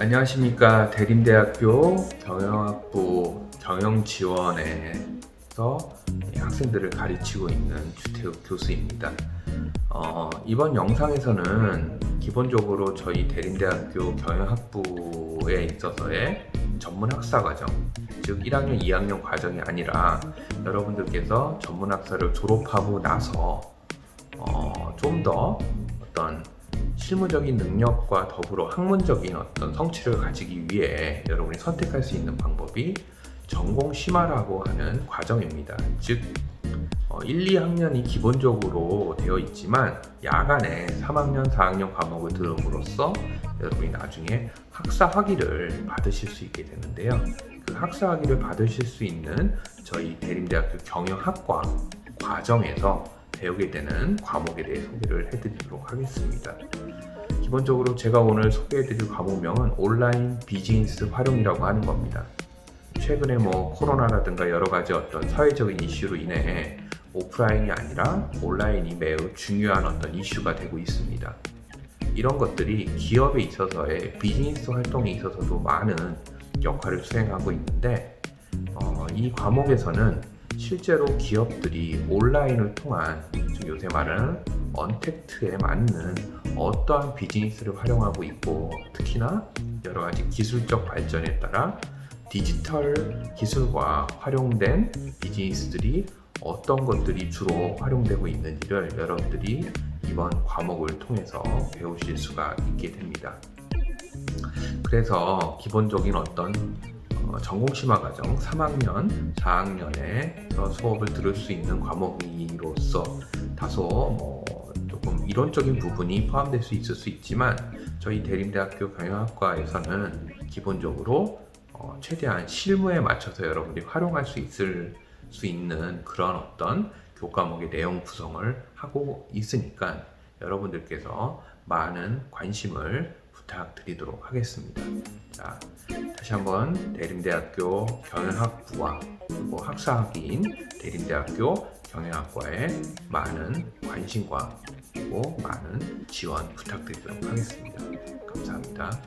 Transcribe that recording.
안녕하십니까 대림대학교 경영학부 경영지원에서 학생들을 가르치고 있는 주태욱 교수입니다. 어, 이번 영상에서는 기본적으로 저희 대림대학교 경영학부에 있어서의 전문 학사 과정, 즉 1학년, 2학년 과정이 아니라 여러분들께서 전문 학사를 졸업하고 나서 어, 좀더 어떤 실무적인 능력과 더불어 학문적인 어떤 성취를 가지기 위해 여러분이 선택할 수 있는 방법이 전공 심화라고 하는 과정입니다. 즉, 어, 1, 2학년이 기본적으로 되어 있지만 야간에 3학년, 4학년 과목을 들음으로써 여러분이 나중에 학사 학위를 받으실 수 있게 되는데요. 그 학사 학위를 받으실 수 있는 저희 대림대학교 경영학과 과정에서 배우게 되는 과목에 대해 소개를 해드리도록 하겠습니다. 기본적으로 제가 오늘 소개해드릴 과목명은 온라인 비즈니스 활용이라고 하는 겁니다. 최근에 뭐 코로나라든가 여러 가지 어떤 사회적인 이슈로 인해 오프라인이 아니라 온라인이 매우 중요한 어떤 이슈가 되고 있습니다. 이런 것들이 기업에 있어서의 비즈니스 활동에 있어서도 많은 역할을 수행하고 있는데 어, 이 과목에서는 실제로 기업들이 온라인을 통한 즉 요새 말하는 언택트에 맞는 어떠한 비즈니스를 활용하고 있고 특히나 여러 가지 기술적 발전에 따라 디지털 기술과 활용된 비즈니스들이 어떤 것들이 주로 활용되고 있는지를 여러분들이 이번 과목을 통해서 배우실 수가 있게 됩니다. 그래서 기본적인 어떤 어, 전공 심화 과정 3학년, 4학년에 수업을 들을 수 있는 과목으로서 다소 뭐 조금 이론적인 부분이 포함될 수 있을 수 있지만 저희 대림대학교 경영학과에서는 기본적으로 어, 최대한 실무에 맞춰서 여러분들이 활용할 수 있을 수 있는 그런 어떤 교과목의 내용 구성을 하고 있으니까 여러분들께서 많은 관심을 부탁드리도록 하겠습니다. 자, 다시 한번 대림대학교 경영학부와 그리고 학사학위인 대림대학교 경영학과에 많은 관심과 그리고 많은 지원 부탁드리도록 하겠습니다. 감사합니다.